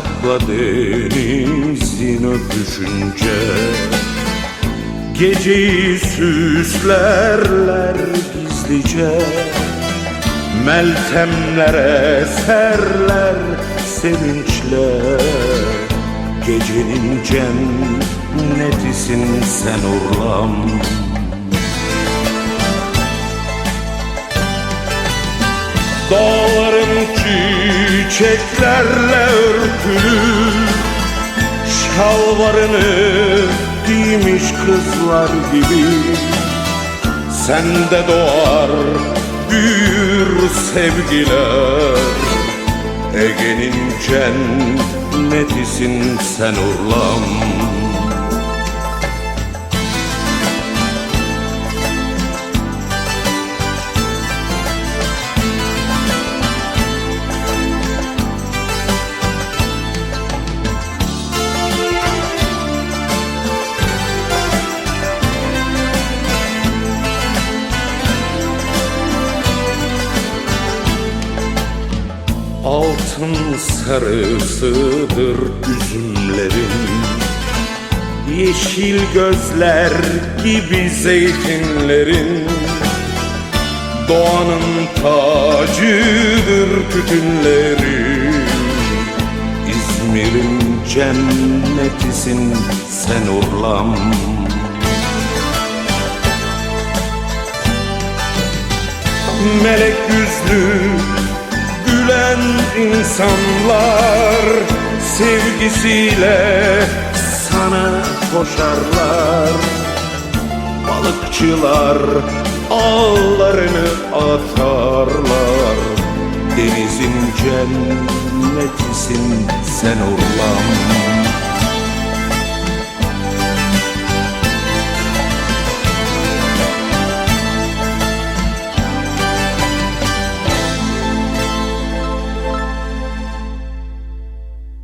Sakla denizin öpüşünce Geceyi süslerler gizlice. Meltemlere serler sevinçle. Gecenin cennetisin sen Urlam Dağların çiçeklerle örtülü Şalvarını giymiş kızlar gibi. Sende doğar büyür sevgiler. Ege'nin cennetisin sen Urlam Altın sarısıdır üzümlerin. Yeşil gözler gibi zeytinlerin. Doğanın tacıdır tütünleri İzmir'in cennetisin sen Urlam. Melek yüzlü gülen insanlar sevgisiyle sana koşarlar. Balıkçılar ağlarını atarlar. Denizin cennetisin sen Urlam